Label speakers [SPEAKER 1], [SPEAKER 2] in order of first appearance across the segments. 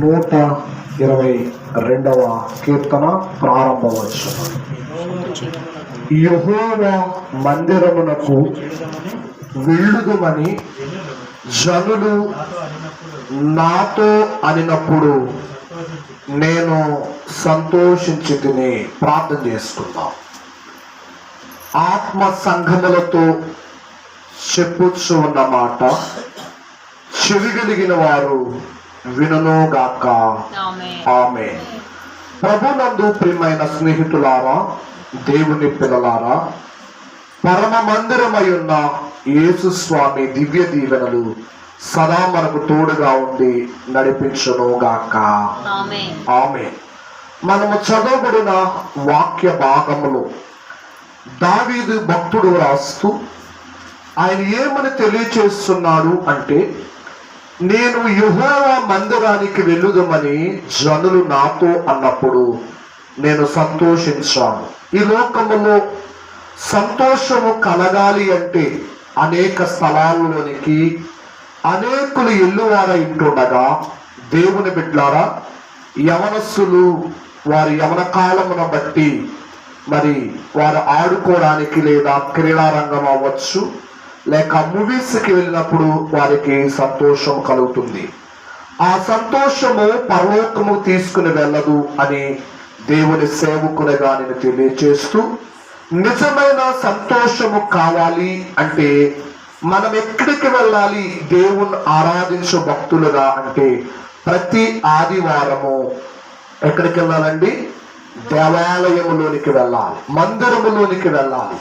[SPEAKER 1] నూట ఇరవై రెండవ కీర్తన ప్రారంభవచ్చు యహోవ మందిరమునకు వెళ్ళుదుమని జనులు నాతో అనినప్పుడు నేను సంతోషించి తిని ప్రార్థన చేసుకుందాం ఆత్మ సంఘములతో చెప్పుచ్చు ఉన్న మాట చెవిగలిగిన వారు వినుగాక
[SPEAKER 2] ఆమె
[SPEAKER 1] ప్రభునందు ప్రియమైన స్నేహితులారా దేవుని పిల్లలారా పరమ మందిరమై ఉన్న యేసు స్వామి దివ్య దీవెనలు సదా మనకు తోడుగా ఉండి నడిపించునుగాక.
[SPEAKER 2] ఆమె
[SPEAKER 1] మనము చదవబడిన వాక్య భాగములో దావీదు భక్తుడు రాస్తూ ఆయన ఏమని తెలియచేస్తున్నాడు అంటే నేను యుహోవ మందిరానికి వెళ్ళుదమని జనులు నాతో అన్నప్పుడు నేను సంతోషించాను. ఈ లోకములో సంతోషము కలగాలి అంటే అనేక స్థలాల్లోనికి అనేకులు ఇల్లువార ఇంటుండగా దేవుని బిడ్డారా యవనస్సులు వారి యవన కాలమును బట్టి మరి వారు ఆడుకోవడానికి లేదా క్రీడారంగం అవ్వచ్చు లేక మూవీస్కి వెళ్ళినప్పుడు వారికి సంతోషం కలుగుతుంది. ఆ సంతోషము పరలోకము తీసుకుని వెళ్ళదు అని దేవుని సేవకునిగా నేను తెలియచేస్తూ నిజమైన సంతోషము కావాలి అంటే మనం ఎక్కడికి వెళ్ళాలి? దేవుని ఆరాధించు భక్తులుగా అంటే ప్రతి ఆదివారము ఎక్కడికి వెళ్ళాలండి? దేవాలయములోనికి వెళ్ళాలి మందిరములోనికి వెళ్ళాలి.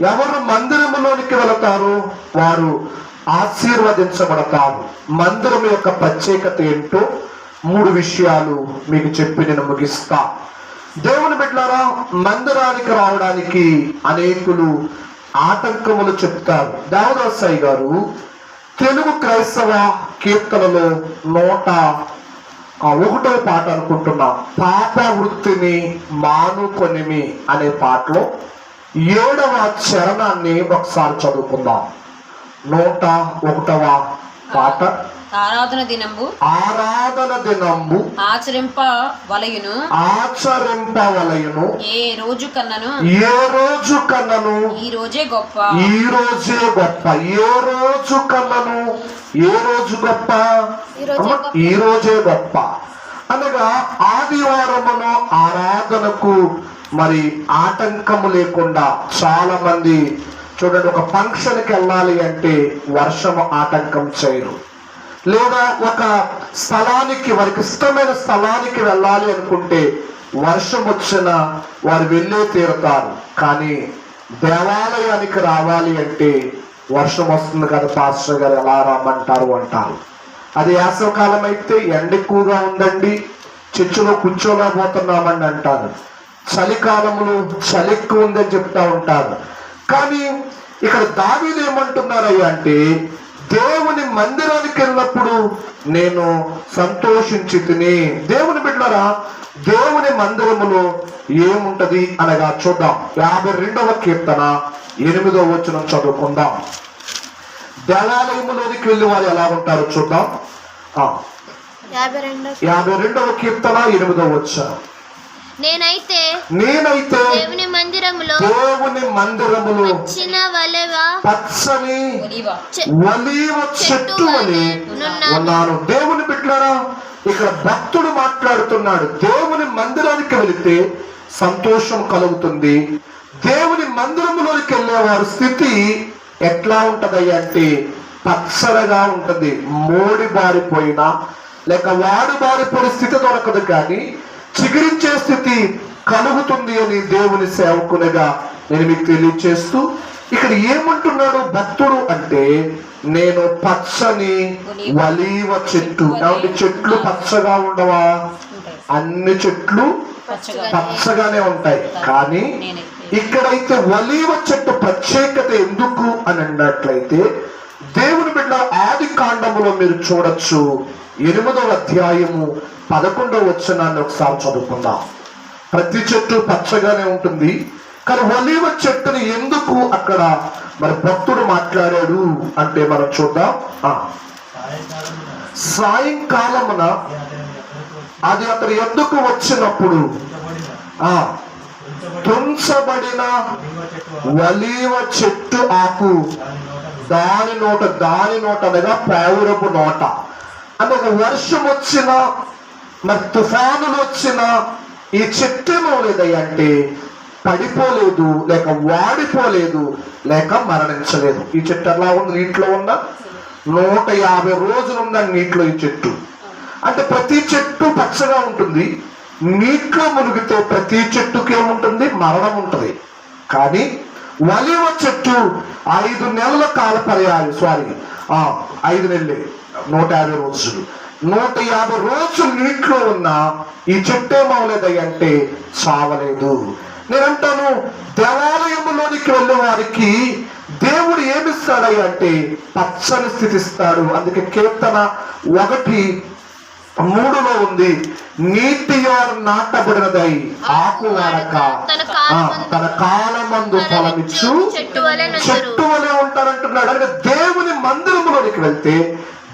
[SPEAKER 1] ఎవరు మందిరములోనికి వెళతారు వారు ఆశీర్వదించబడతారు. మందిరం యొక్క ప్రత్యేకత ఏంటో మూడు విషయాలు మీకు చెప్పి నేను ముగిస్తా. దేవుని బిడ్డారా మందిరానికి రావడానికి అనేకులు ఆటంకములు చెప్తారు. దేవదాసాయి గారు తెలుగు క్రైస్తవ కీర్తనలో నూట ఒకటో పాట అనుకుంటున్నా. పాప వృత్తిని మానుకొనిమి అనే పాటలో ఏడవ చరణాన్ని ఒకసారి చదువుకుందాం. నూట ఒకటవ పాట.
[SPEAKER 2] ఆరాధన దినంబు.
[SPEAKER 1] ఆరాధన దినంబు.
[SPEAKER 2] ఆచరింప వలయును.
[SPEAKER 1] ఆచరింపవలయును
[SPEAKER 2] ఏ రోజు కన్నను?
[SPEAKER 1] ఏ రోజు కన్నను?
[SPEAKER 2] ఈ రోజే గొప్ప.
[SPEAKER 1] ఈ రోజే గొప్ప. ఏ రోజు కన్నను? ఏ రోజు గొప్ప. ఈ రోజే గొప్ప. అనగా ఆదివారమును ఆరాధనకు మరి ఆటంకము లేకుండా చాలా మంది చూడండి ఒక ఫంక్షన్కి వెళ్ళాలి అంటే వర్షము ఆటంకం చేయరు. లేదా ఒక స్థలానికి వారికి ఇష్టమైన స్థలానికి వెళ్ళాలి అనుకుంటే వర్షం వచ్చిన వారు వెళ్ళే తీరుతారు. కానీ దేవాలయానికి రావాలి అంటే వర్షం వస్తుంది కదా పాస్టర్ గారు ఎలా రమ్మంటారు అంటారు. అది వేసవకాలం అయితే ఎండ ఎక్కువగా ఉందండి. చర్చిలో కూర్చోలేకపోతున్నామని అంటారు. చలికాలంలో చలి ఎక్కువ ఉందని చెప్తా ఉంటారు. కానీ ఇక్కడ దావీదు ఏమంటున్నారయ్యా అంటే దేవుని మందిరానికి వెళ్ళినప్పుడు నేను సంతోషించి తిని దేవుని బిడ్డరా దేవుని మందిరములో ఏముంటది అనగా చూద్దాం. యాభై రెండవ కీర్తన ఎనిమిదవ వచనం చదువుకుందాం. దేవాలయములోనికి వెళ్ళి వారు ఎలా ఉంటారో చూద్దాం.
[SPEAKER 3] యాభై రెండో
[SPEAKER 1] యాభై రెండవ కీర్తన ఎనిమిదవ వచ్చాను
[SPEAKER 3] నేనైతే
[SPEAKER 1] నేనైతే
[SPEAKER 3] దేవుని మందిరములో
[SPEAKER 1] దేవుని మందిరములో
[SPEAKER 3] చిన్న వలెవా?
[SPEAKER 1] పచ్చని
[SPEAKER 2] ఒలీవ.
[SPEAKER 1] చెట్టు అని ఉన్నాను. దేవుని బిడ్డలారా ఇక్కడ భక్తుడు మాట్లాడుతున్నాడు. దేవుని మందిరానికి వెళితే సంతోషం కలుగుతుంది. దేవుని మందిరములోకి వెళ్ళే వారి స్థితి ఎట్లా ఉంటదయ్యా అంటే పచ్చగా ఉంటది. మోడి బారిపోయినా లేక వాడు బారిపోయిన స్థితి దొరకదు కానీ చిగురించే స్థితి కలుగుతుంది అని దేవుని సేవకునిగా నేను మీకు తెలియచేస్తూ ఇక్కడ ఏమంటున్నాడు భక్తుడు అంటే నేను పచ్చని వలీవ చెట్టు. ఏమంటే చెట్లు పచ్చగా ఉండవా? అన్ని చెట్లు పచ్చగానే ఉంటాయి. కానీ ఇక్కడైతే వలీవ చెట్టు ప్రత్యేకత ఎందుకు అని అన్నట్లయితే దేవుని బిడ్డ ఆది కాండములో మీరు చూడొచ్చు. ఎనిమిదవ అధ్యాయము పదకొండవ వచనాన్ని ఒకసారి చదువుకుందాం. ప్రతి చెట్టు పచ్చగానే ఉంటుంది కానీ ఒలివ చెట్టుని ఎందుకు అక్కడ మరి భక్తుడు మాట్లాడాడు అంటే మనం చూద్దాం. ఆ. సాయంకాలమున అది అతని ఎందుకు వచ్చినప్పుడు? ఆ. తుంచబడిన వలీవ చెట్టు ఆకు దాని నోట దాని నోట అనగా పేవురపు నోట. అంటే ఒక వర్షం వచ్చిన మరి తుఫానులు వచ్చిన ఈ చెట్టు ఏమవలేదయ్యా అంటే పడిపోలేదు లేక వాడిపోలేదు లేక మరణించలేదు ఈ చెట్టు ఎలా ఉంది నీటిలో ఉన్న నూట యాభై రోజులు ఉన్న నీటిలో ఈ చెట్టు అంటే ప్రతి చెట్టు పచ్చగా ఉంటుంది నీటిలో మునిగితే ప్రతి చెట్టుకి ఏముంటుంది మరణం ఉంటుంది కానీ వలివ చెట్టు ఐదు నెలల కాల పర్యాయం సారీ ఆ, ఐదు నెలలే నూట యాభై రోజులు. నూట యాభై రోజులు నీటిలో ఉన్న ఈ చెట్టు ఏమవలేదయ్య అంటే చావలేదు. నేనంటాను దేవాలయంలోనికి వెళ్ళే వారికి దేవుడు ఏమిస్తాడయ్య అంటే పచ్చని స్థితి ఇస్తాడు అందుకే కీర్తన ఒకటి మూడులో ఉంది నీటి యోర నాటబడినదై ఆకు వాడక.
[SPEAKER 3] తన కాలమందు
[SPEAKER 1] ఫలమిచ్చు.
[SPEAKER 3] చెట్టు వలె
[SPEAKER 1] ఉంటారంటున్నాడు అంటే దేవుని మందిరంలోనికి వెళ్తే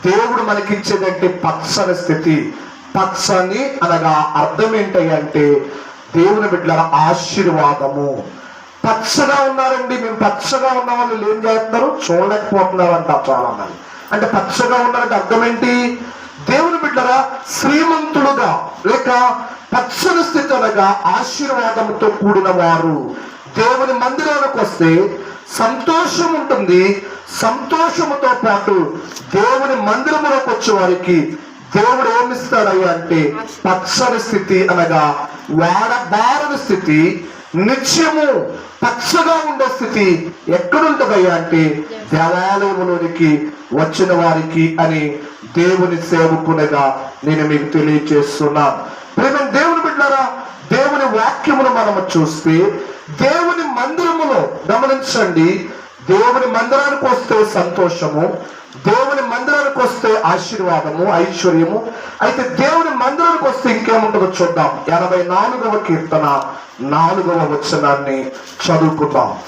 [SPEAKER 1] దేవుడు మనకిచ్చేదంటే పచ్చని స్థితి. పచ్చని అనగా అర్థం ఏంటంటే దేవుని బిడ్డల ఆశీర్వాదము. పచ్చగా ఉన్నారండి. మేము పచ్చగా ఉన్న వాళ్ళు ఏం చేస్తున్నారు? చూడలేకపోతున్నారంట చాలా మంది అంటే పచ్చగా ఉన్నారంటే అర్థం ఏంటి దేవుని బిడ్డరా శ్రీమంతుడుగా లేక పచ్చని స్థితి అనగా ఆశీర్వాదంతో కూడిన వారు. దేవుని మందిరానికి వస్తే సంతోషం ఉంటుంది సంతోషముతో పాటు దేవుని మందిరములోకి వచ్చే వారికి దేవుడు ఏమిస్తాడయ్యా అంటే పచ్చని స్థితి అనగా వాడబారని స్థితి నిత్యము పచ్చగా ఉండే స్థితి ఎక్కడుంటుందయ్యా అంటే దేవాలయములోనికి వచ్చిన వారికి అని దేవుని సేవకునిగా నేను మీకు తెలియజేస్తున్నాను ప్రేమ దేవుని బిడ్డారా దేవుని వాక్యమును మనము చూస్తే దేవుని మందిరములో గమనించండి. దేవుని మందిరానికి వస్తే సంతోషము దేవుని మందిరానికి వస్తే ఆశీర్వాదము ఐశ్వర్యము. అయితే దేవుని మందిరానికి వస్తే ఇంకేముంటుందో చూద్దాం. ఎనభై నాలుగవ కీర్తన నాలుగవ వచనాన్ని చదువుకుందాం.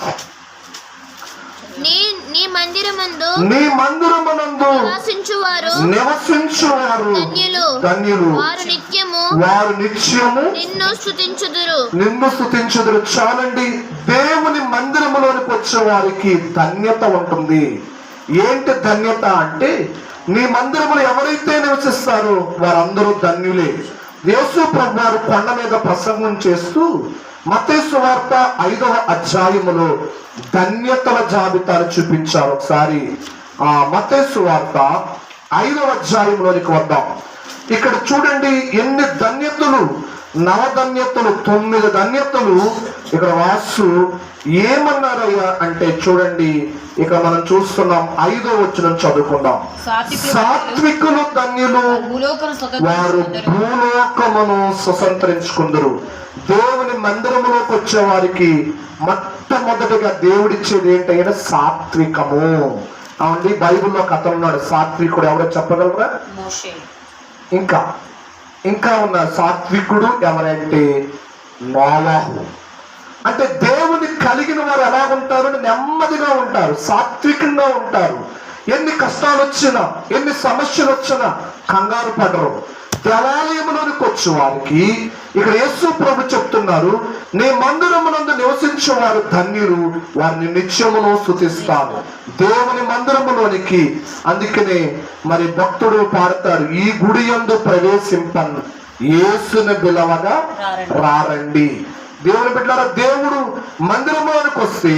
[SPEAKER 3] నీ నీ మందిరమందు
[SPEAKER 1] నీ మందిరమునందు
[SPEAKER 3] నివాసించువారు.
[SPEAKER 1] నివసించువారు.
[SPEAKER 3] ధన్యులు.
[SPEAKER 1] ధన్యులు
[SPEAKER 3] వారు నిత్యము
[SPEAKER 1] వారు నిత్యము
[SPEAKER 3] నిన్ను స్తుతించుదురు.
[SPEAKER 1] నిన్ను స్థుతించుదురు చాలండి దేవుని మందిరములోనికి వచ్చే వారికి ధన్యత ఉంటుంది. ఏంటి ధన్యత అంటే నీ మందిరములు ఎవరైతే నివసిస్తారో వారందరూ ధన్యులే. యేసు ప్రభువారు కొండ మీద ప్రసంగం చేస్తూ మతేసు వార్త ఐదవ అధ్యాయములో ధన్యతల జాబితాను చూపించారు ఒకసారి. ఆ మతేసు వార్త ఐదవ అధ్యాయంలోనికి వద్దాం. ఇక్కడ చూడండి ఎన్ని ధన్యతలు నవధన్యతలు తొమ్మిది ధన్యతలు. ఇక్కడ వాసు ఏమన్నారయ్యా అంటే చూడండి ఇక మనం చూస్తున్నాం ఐదో వచ్చిన చదువుకుందాం.
[SPEAKER 2] సాత్వికులు
[SPEAKER 1] ధన్యులు వారు. భూలోకమును స్వతంత్రించుకుందరు. దేవుని మందిరములోకి వచ్చే వారికి మొట్టమొదటిగా దేవుడిచ్చేది ఏంటంటే సాత్వికము. అవునండి బైబిల్లో కథ ఉన్నాడు సాత్వికుడు ఎవరో చెప్పగలరా? ఇంకా ఇంకా ఉన్న సాత్వికుడు ఎవరంటే నోవాహు. అంటే దేవుని కలిగిన వారు ఎలా ఉంటారు? నెమ్మదిగా ఉంటారు సాత్వికంగా ఉంటారు. ఎన్ని కష్టాలు వచ్చినా ఎన్ని సమస్యలు వచ్చినా కంగారు పడరు. దేవాలయములోనికి వచ్చేవారికి ఇక్కడ యేసు ప్రభు చెప్తున్నారు నీ మందిరమునందు నివసించేవారు ధన్యులు వారిని నిత్యమును స్థుతిస్తాను దేవుని మందిరములోనికి అందుకనే మరి భక్తుడు పాడతాడు ఈ గుడి యందు ప్రవేశింపను. యేసుని పిలవగా రారండి. దేవుని బిడ్డలారా దేవుడు మందిరంలోనికి వస్తే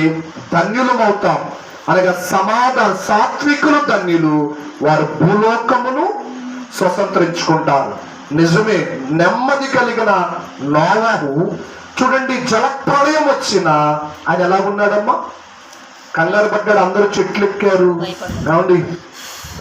[SPEAKER 1] ధన్యులం అవుతాం అనగా సమాధాన సాత్వికులు ధన్యులు వారు భూలోకమును స్వతంత్రించుకుంటారు. నిజమే నెమ్మది కలిగిన నోవాహు చూడండి జలప్రళయం వచ్చిన ఆయన ఎలా ఉన్నాడమ్మా కంగారు పడ్డాడు అందరూ చెట్లు ఎక్కారు. ఏమండి?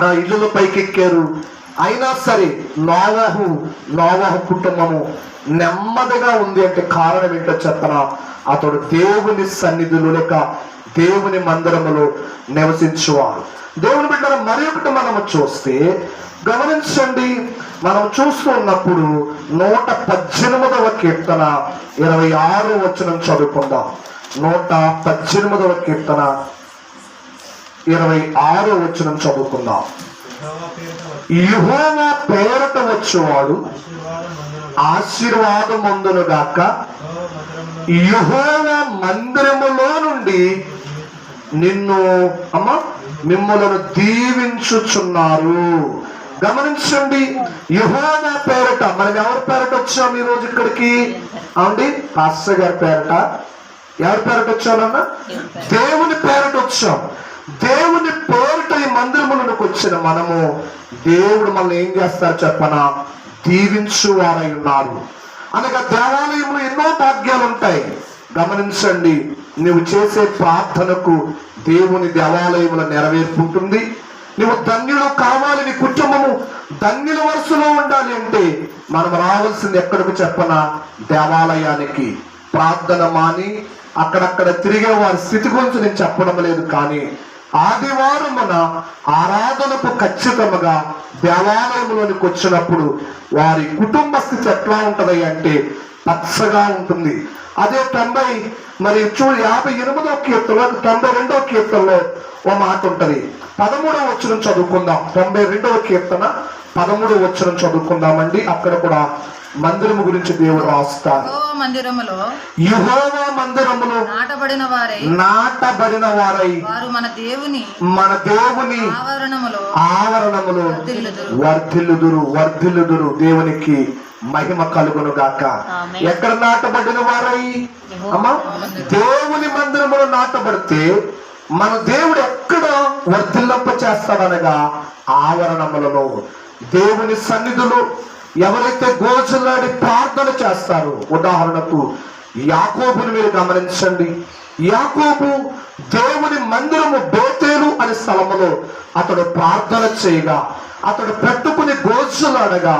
[SPEAKER 1] ఆ పైకి ఎక్కారు అయినా సరే నోవాహు నోవాహు కుటుంబము నెమ్మదిగా ఉంది అంటే కారణం ఏంటో చెప్పనా? అతడు దేవుని సన్నిధిలో లేక దేవుని మందిరములో నివసించువాడు. దేవుని బిడ్డ మరి ఒకటి మనము చూస్తే గమనించండి మనం చూస్తున్నప్పుడు నూట పద్దెనిమిదవ కీర్తన ఇరవై ఆరు వచనం చదువుకుందాం. నూట పద్దెనిమిదవ కీర్తన ఇరవై ఆరో వచనం చదువుకుందాం.
[SPEAKER 4] యెహోవా పేరట
[SPEAKER 1] వచ్చేవాడు
[SPEAKER 4] ఆశీర్వాదం
[SPEAKER 1] ఆశీర్వాదం అందును గాక యెహోవ మందిరములో నుండి నిన్ను అమ్మ మిమ్మలను దీవించుచున్నారు. గమనించండి యుహోనా పేరట మనం ఎవరి పేరట వచ్చాం ఈ రోజు ఇక్కడికి? అవునండి పాస్టర్ గారి పేరట. ఎవరి పేరట వచ్చామన్నా దేవుని పేరట వచ్చాం. దేవుని పేరుట ఈ మందిరములకు వచ్చిన మనము దేవుడు మనల్ని ఏం చేస్తారు చెప్పనా? దీవించు వారై ఉన్నారు. అనగా దేవాలయంలో ఎన్నో భాగ్యాలు ఉంటాయి. గమనించండి నువ్వు చేసే ప్రార్థనకు దేవుని దేవాలయముల నెరవేర్పు ఉంటుంది. నువ్వు ధన్యులు కావాలి నీ కుటుంబము. ధన్యుల వరుసలో ఉండాలి అంటే మనం రావాల్సింది ఎక్కడికి చెప్పన? దేవాలయానికి. ప్రార్థన మాని అక్కడక్కడ తిరిగే వారి స్థితి గురించి నేను చెప్పడం లేదు కానీ ఆదివారం మన ఆరాధనకు ఖచ్చితంగా దేవాలయంలోనికి వచ్చినప్పుడు వారి కుటుంబ స్థితి ఎట్లా ఉంటుంది అంటే పచ్చగా ఉంటుంది. అదే తొంభై మరి చూడు యాభై ఎనిమిదో కీర్తనలో తొంభై రెండవ కీర్తనలో ఓ మాట ఉంటది. పదమూడవ వచ్చిన చదువుకుందాం. తొంభై రెండవ కీర్తన పదమూడవ వచ్చిన చదువుకుందామండి. అక్కడ కూడా మందిరము గురించి దేవుడు రాస్తారు
[SPEAKER 4] మందిరములో
[SPEAKER 1] యహోవా మందిరములో
[SPEAKER 4] నాటబడిన వారై
[SPEAKER 1] నాటబడిన వారై
[SPEAKER 4] వారు మన దేవుని
[SPEAKER 1] మన దేవుని
[SPEAKER 4] ఆవరణములో
[SPEAKER 1] ఆవరణములు.
[SPEAKER 4] వర్ధిల్లుదురు
[SPEAKER 1] వర్ధిల్లుదురు దేవునికి మహిమ కలుగును గాక. ఎక్కడ నాటబడిన వారై? అమ్మా దేవుని మందిరములో నాటబడితే మన దేవుడు ఎక్కడ వర్ధిల్లప్ప చేస్తాడనగా ఆవరణములలో. దేవుని సన్నిధులు ఎవరైతే గోచలాడి ప్రార్థన చేస్తారో ఉదాహరణకు యాకోబుని మీరు గమనించండి. యాకోబు దేవుని మందిరము బేతేలు అనే స్థలములో అతడు ప్రార్థన చేయగా అతడు పెట్టుకుని గోచలాడగా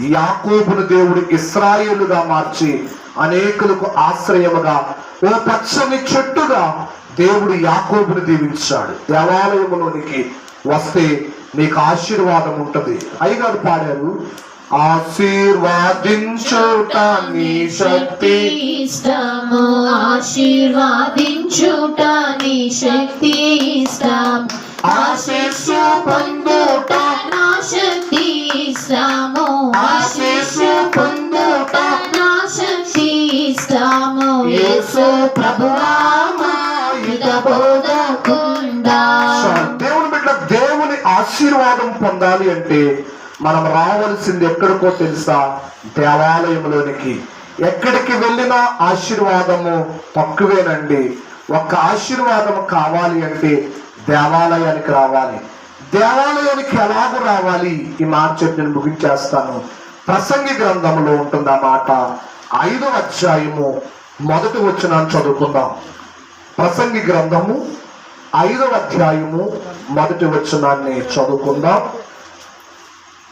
[SPEAKER 1] యాకోబును దేవుడు ఇస్రాయేలుగా మార్చి అనేకులకు ఆశ్రయముగా ఓ పచ్చని చెట్టుగా దేవుడు యాకోబును దీవించాడు. దేవాలయములోనికి వస్తే నీకు ఆశీర్వాదం ఉంటది. అయ్యగారు పాడారు ఆశీర్వాదించుట నీ శక్తి.
[SPEAKER 5] ఇష్టము ఆశీర్వాదించుట నీ శక్తి ఇష్టం
[SPEAKER 1] ఆశీస్సు పొందుట
[SPEAKER 5] నా శక్తి ఇష్టము ఆశీస్సు పొందుట నా శక్తి ఇష్టము యేసు ప్రభువా మాయుధ బోధకుండా
[SPEAKER 1] చాలు. దేవుని బిడ్డ దేవుని ఆశీర్వాదం పొందాలి అంటే మనం రావాల్సింది ఎక్కడికో తెలుసా? దేవాలయంలోనికి. ఎక్కడికి వెళ్ళినా ఆశీర్వాదము తక్కువేనండి. ఒక్క ఆశీర్వాదం కావాలి అంటే దేవాలయానికి రావాలి. దేవాలయానికి ఎలాగో రావాలి? ఈ మాట చెప్పి నేను ముగించేస్తాను. ప్రసంగి గ్రంథంలో ఉంటుంది ఆ మాట. ఐదో అధ్యాయము మొదటి వచ్చిన చదువుకుందాం. ప్రసంగి గ్రంథము ఐదవ అధ్యాయము మొదటి వచనాన్ని చదువుకుందాం.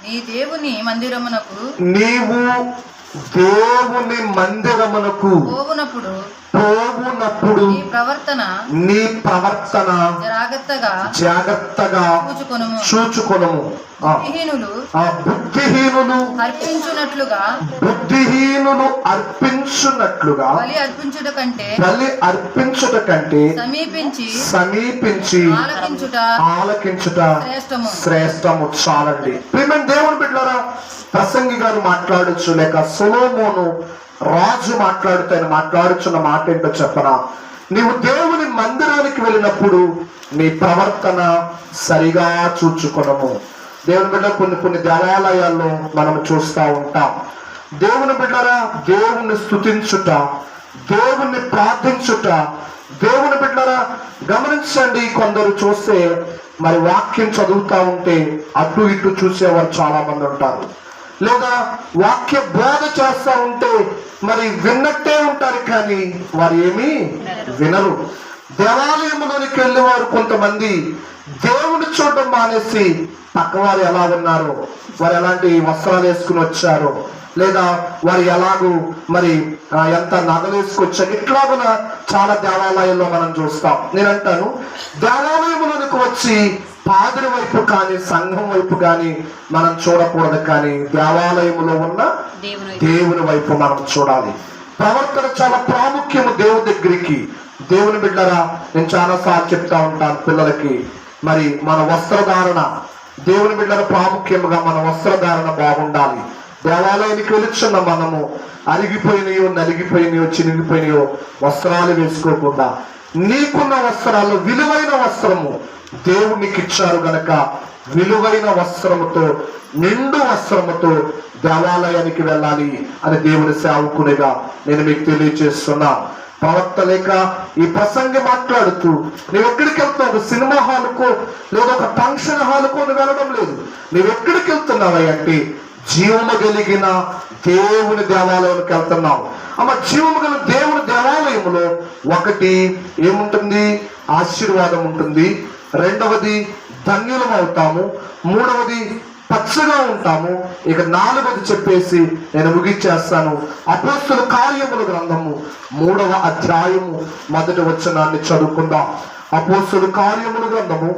[SPEAKER 4] నీ దేవుని మందిరమునకు
[SPEAKER 1] నీవు దేవుని మందిరమునకు
[SPEAKER 4] పోవునప్పుడు
[SPEAKER 1] పోవునప్పుడు
[SPEAKER 4] నీ ప్రవర్తన
[SPEAKER 1] నీ ప్రవర్తన
[SPEAKER 4] జాగ్రత్తగా
[SPEAKER 1] జాగ్రత్తగా
[SPEAKER 4] చూచుకొనుము.
[SPEAKER 1] చూచుకొనము. ఆ,
[SPEAKER 4] విహీనులు
[SPEAKER 1] ఆ బుద్ధిహీనులు
[SPEAKER 4] అర్పించున్నట్లుగా
[SPEAKER 1] బుద్ధిహీనులు అర్పించున్నట్లుగా
[SPEAKER 4] బలి అర్పించుట కంటే
[SPEAKER 1] బలి అర్పించుట కంటే
[SPEAKER 4] సమీపించి
[SPEAKER 1] సమీపించి
[SPEAKER 4] ఆలకించుట
[SPEAKER 1] ఆలకించుట
[SPEAKER 4] శ్రేష్టము.
[SPEAKER 1] శ్రేష్టము. చాలండి. ప్రియమైన దేవుని బిడ్డలారా ప్రసంగి గారు మాట్లాడచ్చు లేక సొలోమోను రాజు మాట్లాడుతూ ఆయన మాట్లాడుచున్న మాట ఏంటో చెప్పనా? నీవు దేవుని మందిరానికి వెళ్ళినప్పుడు నీ ప్రవర్తన సరిగా చూచుకొనము. దేవుని బిడ్డ కొన్ని కొన్ని దేవాలయాల్లో మనం చూస్తూ ఉంటాం. దేవుని బిడ్డరా దేవుని స్థుతించుట దేవుణ్ణి ప్రార్థించుట. దేవుని బిడ్డరా గమనించండి కొందరు చూస్తే మరి వాక్యం చదువుతా ఉంటే అటు ఇటు చూసేవారు చాలా మంది ఉంటారు. లేదా వాక్య బోధ చేస్తా ఉంటే మరి విన్నట్టే ఉంటారు కానీ వారు ఏమీ వినరు. దేవాలయంలోనికి వెళ్ళే వారు కొంతమంది దేవుని చూడడం మానేసి పక్కవారు ఎలా ఉన్నారు? వారు ఎలాంటి వస్త్రాలు వేసుకుని వచ్చారు? లేదా వారు ఎలాగూ మరి ఆ, ఎంత నగలు వేసుకొచ్చారు? ఇట్లాగున చాలా దేవాలయాల్లో మనం చూస్తాం. నేను అంటాను దేవాలయంలోనికి వచ్చి పాదిరి వైపు కానీ సంఘం వైపు కానీ మనం చూడకూడదు కానీ దేవాలయములో ఉన్న
[SPEAKER 2] దేవుని
[SPEAKER 1] వైపు. మనం చూడాలి. ప్రవర్తన చాలా ప్రాముఖ్యము దేవుని దగ్గరికి. దేవుని బిడ్డరా నేను చాలా సార్లు చెప్తా ఉంటాను పిల్లలకి మరి మన వస్త్రధారణ దేవుని బిడ్డల ప్రాముఖ్యముగా మన వస్త్రధారణ బాగుండాలి. దేవాలయానికి వెళుచున్న మనము అరిగిపోయినాయో నలిగిపోయినాయో చినిగిపోయినాయో వస్త్రాలు వేసుకోకుండా నీకున్న వస్త్రాలు విలువైన వస్త్రము దేవునికి ఇచ్చారు గనక విలువైన వస్త్రముతో నిండు వస్త్రముతో దేవాలయానికి వెళ్ళాలి అని దేవుని సేవకునిగా నేను మీకు తెలియజేస్తున్నా. ప్రవక్త లేక ఈ ప్రసంగి మాట్లాడుతూ నువ్వు ఎక్కడికి వెళ్తావు సినిమా హాల్కు లేదా ఒక ఫంక్షన్ హాల్కు నువ్వు వెళ్ళడం లేదు. నువ్వు ఎక్కడికి వెళ్తున్నావు అంటే జీవము కలిగిన దేవుని దేవాలయానికి వెళ్తున్నావు. అమ్మ జీవము కలిగిన దేవుని దేవాలయంలో ఒకటి ఏముంటుంది? ఆశీర్వాదం ఉంటుంది. రెండవది ధన్యులం అవుతాము మూడవది పచ్చగా ఉంటాము. ఇక నాలుగవది చెప్పేసి నేను ముగించేస్తాను. అపోస్తుల కార్యముల గ్రంథము మూడవ అధ్యాయము మొదటి వచనాన్ని చదువుకుందాం. అపోస్తుల కార్యముల గ్రంథము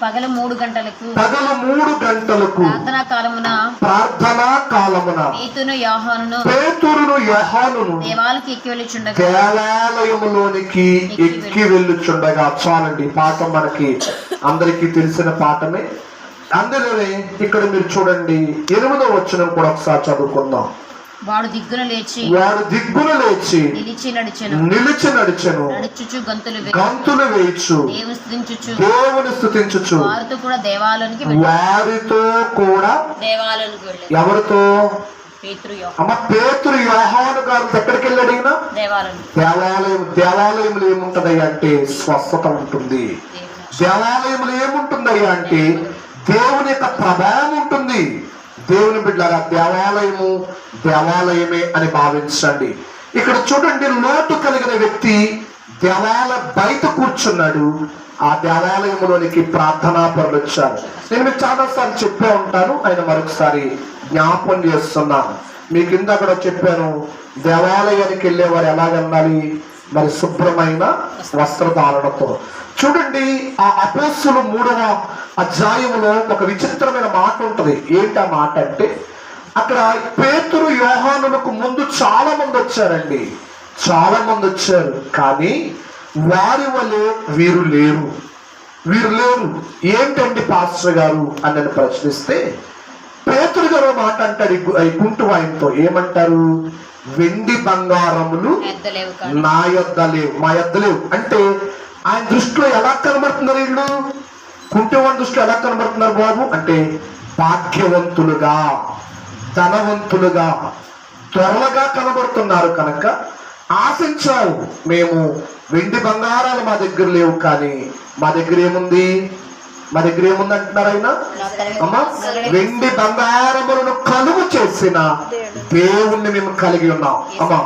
[SPEAKER 2] పగల మూడు గంటలకు.
[SPEAKER 1] పగల మూడు గంటలకు.
[SPEAKER 2] ప్రార్థనా కాలమున
[SPEAKER 1] ప్రార్థనా కాలమున.
[SPEAKER 2] పేతును యోహానును
[SPEAKER 1] పేతురును యోహానును
[SPEAKER 2] దేవాలకి ఎక్కి వెళ్ళిచుండగా.
[SPEAKER 1] దేవాలయములోనికి ఎక్కి వెళ్ళుచుండగా. చాలండి పాఠం మనకి అందరికీ తెలిసిన పాఠమే. అందులోనే ఇక్కడ మీరు చూడండి ఎనిమిదో వచనం కూడా ఒకసారి చదువుకుందాం.
[SPEAKER 2] వాడు దిగ్గున లేచి
[SPEAKER 1] వాడు దిగ్గున లేచి
[SPEAKER 2] నిలిచి నడిచెను.
[SPEAKER 1] నిలిచి నడిచెను.
[SPEAKER 2] నడుచుచు గంతులు
[SPEAKER 1] గంతులు వేయచ్చు.
[SPEAKER 2] దేవుని స్థుతించుచు.
[SPEAKER 1] దేవుని స్థుతించుచు.
[SPEAKER 2] వారితో కూడా దేవాలయానికి
[SPEAKER 1] వారితో కూడా
[SPEAKER 2] దేవాలయానికి వెళ్ళి
[SPEAKER 1] ఎవరితో? అమ్మ పేతురు యోహాను గారు ఎక్కడికి వెళ్ళాడు ఈయన.
[SPEAKER 2] దేవాలయం.
[SPEAKER 1] దేవాలయం దేవాలయంలో ఏముంటది అంటే స్వస్థత ఉంటుంది. దేవాలయంలో ఏముంటుందయ్యా అంటే దేవుని యొక్క ప్రభావం ఉంటుంది. దేవుని బిడ్డలారా దేవాలయము దేవాలయమే అని భావించండి. ఇక్కడ చూడండి లోటు కలిగిన వ్యక్తి దేవాలయ బయట కూర్చున్నాడు. ఆ దేవాలయంలోనికి ప్రార్థనా పరులు వచ్చారు. నేను మీకు చాలాసార్లు చెప్పే ఉంటాను ఆయన మరొకసారి జ్ఞాపం చేస్తున్నాను మీకు కూడా చెప్పాను దేవాలయానికి వెళ్ళేవారు ఎలా వెళ్ళాలి మరి శుభ్రమైన వస్త్రధారణతో. చూడండి ఆ అపోస్సులు మూడవ అధ్యాయములో ఒక విచిత్రమైన మాట ఉంటది. ఏంటి ఆ మాట అంటే అక్కడ పేతురు యోహానులకు ముందు చాలా మంది వచ్చారండి. చాలా మంది వచ్చారు. కానీ వారి వలె వీరు లేరు. వీరు లేరు. ఏంటండి పాస్టర్ గారు అని నన్ను ప్రశ్నిస్తే పేతురు గారు మాట అంటాడు ఈ గు- ఈ కుంటు ఆయనతో ఏమంటారు? వెండి బంగారములు నా యొద్ద లేవు మా యొద్ద లేవు. అంటే ఆయన దృష్టిలో ఎలా కనబడుతున్నారు వీళ్ళు? కుంటివాడి దృష్టిలో ఎలా కనబడుతున్నారు బాబు? అంటే భాగ్యవంతులుగా ధనవంతులుగా త్వరగా కనబడుతున్నారు కనుక ఆశించావు. మేము వెండి బంగారాలు మా దగ్గర లేవు కానీ మా దగ్గర ఏముంది? మా దగ్గర ఏముంది అంటున్నారు ఆయన? అమ్మా వెండి బంగారములను కలుగు చేసిన దేవుణ్ణి మేము కలిగి ఉన్నాం. అమ్మా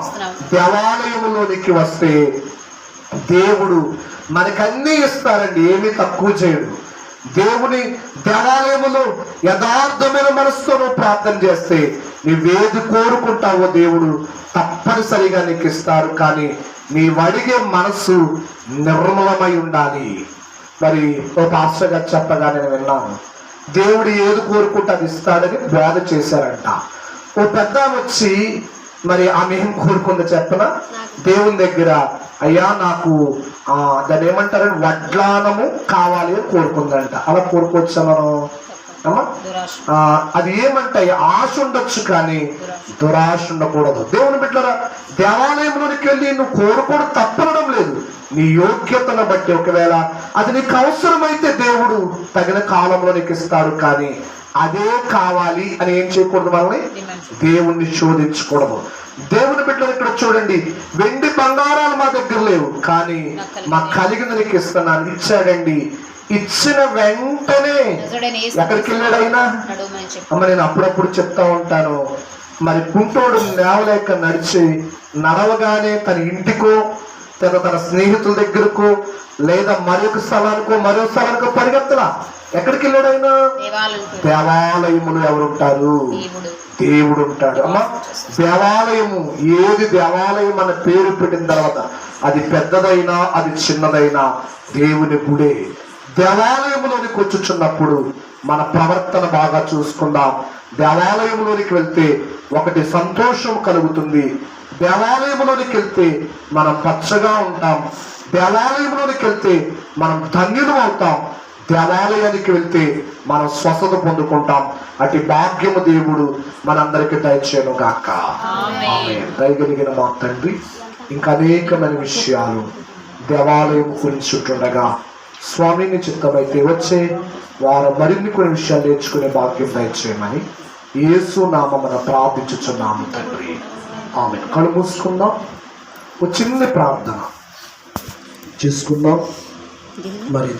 [SPEAKER 1] దేవాలయములోనికి వస్తే దేవుడు మనకన్నీ ఇస్తారండి ఏమీ తక్కువ చేయడు. దేవుని దేవాలయములో యథార్థమైన మనసుతో నువ్వు ప్రార్థన చేస్తే నువ్వేది కోరుకుంటావో దేవుడు తప్పనిసరిగా నీకు ఇస్తారు. కానీ నీవు అడిగే మనసు నిర్మలమై ఉండాలి. మరి ఓ పాస్టర్ గారు చెప్పగా నేను విన్నాను. దేవుడు ఏది కోరుకుంటే అది ఇస్తాడని బోధ చేశారంట. ఓ పెద్ద వచ్చి మరి ఆమె ఏం కోరుకుందో చెప్పనా దేవుని దగ్గర అయ్యా నాకు ఆ దాన్ని ఏమంటారు? వడ్లానము కావాలి అని కోరుకుందంట. అలా కోరుకోవచ్చా మనం? అది ఏమంటే ఆశ ఉండొచ్చు కానీ దురాశ ఉండకూడదు. దేవుని బిడ్డరా దేవాలయంలోనికి వెళ్ళి నువ్వు కోరుకోవడం తప్పనడం లేదు. నీ యోగ్యతను బట్టి ఒకవేళ అది నీకు అవసరమైతే దేవుడు తగిన కాలంలో నీకు ఇస్తాడు కానీ అదే కావాలి అని ఏం చేయకూడదు మనల్ని? దేవుణ్ణి శోధించకూడదు. దేవుని బిడ్డలు ఇక్కడ చూడండి వెండి బంగారాలు మా దగ్గర లేవు కానీ మా కలిగిన నీకు ఇస్తున్నాను ఇచ్చాడండి. ఇచ్చిన వెంటనే. ఎక్కడికి వెళ్ళాడు ఆయన
[SPEAKER 2] నడుమని చెప్పి.
[SPEAKER 1] అమ్మ నేను అప్పుడప్పుడు చెప్తా ఉంటాను మరి కుంటోడు నేవలేక నడిచి నడవగానే తన ఇంటికో లేదా తన స్నేహితుల దగ్గరకో లేదా మరొక స్థలానికో మరో స్థలానికో పరిగెత్తలా. ఎక్కడికి వెళ్ళాడు ఆయన దేవాలయములు ఎవరుంటారు?
[SPEAKER 2] దేవుడు.
[SPEAKER 1] దేవుడు ఉంటాడు అమ్మా దేవాలయము ఏది దేవాలయం అన్న పేరు పెట్టిన తర్వాత అది పెద్దదైనా అది చిన్నదైనా దేవుని గుడే. దేవాలయంలోనికి వచ్చుచున్నప్పుడు మన ప్రవర్తన బాగా చూసుకుందాం. దేవాలయంలోనికి వెళ్తే ఒకటి సంతోషం కలుగుతుంది. దేవాలయంలోనికి వెళ్తే మనం పచ్చగా ఉంటాం. దేవాలయంలోనికి వెళ్తే మనం ధన్యులం అవుతాం. దేవాలయానికి వెళ్తే మనం స్వస్థత పొందుకుంటాం. అటు భాగ్యము దేవుడు మనందరికి దయచేయను గాక దయగలిగిన మా తండ్రి ఇంకా అనేకమైన విషయాలు దేవాలయం గురించి ఉంటుండగా స్వామిని చిత్తమైతే వచ్చే వారు మరిన్ని కొన్ని విషయాలు నేర్చుకునే భాగ్యం దయచేయమని యేసు నామమున ప్రార్థించుచున్నాము తండ్రి. ఆమె కళ్ళు మూసుకుందాం. ఒక చిన్న ప్రార్థన చేసుకుందాం. మరి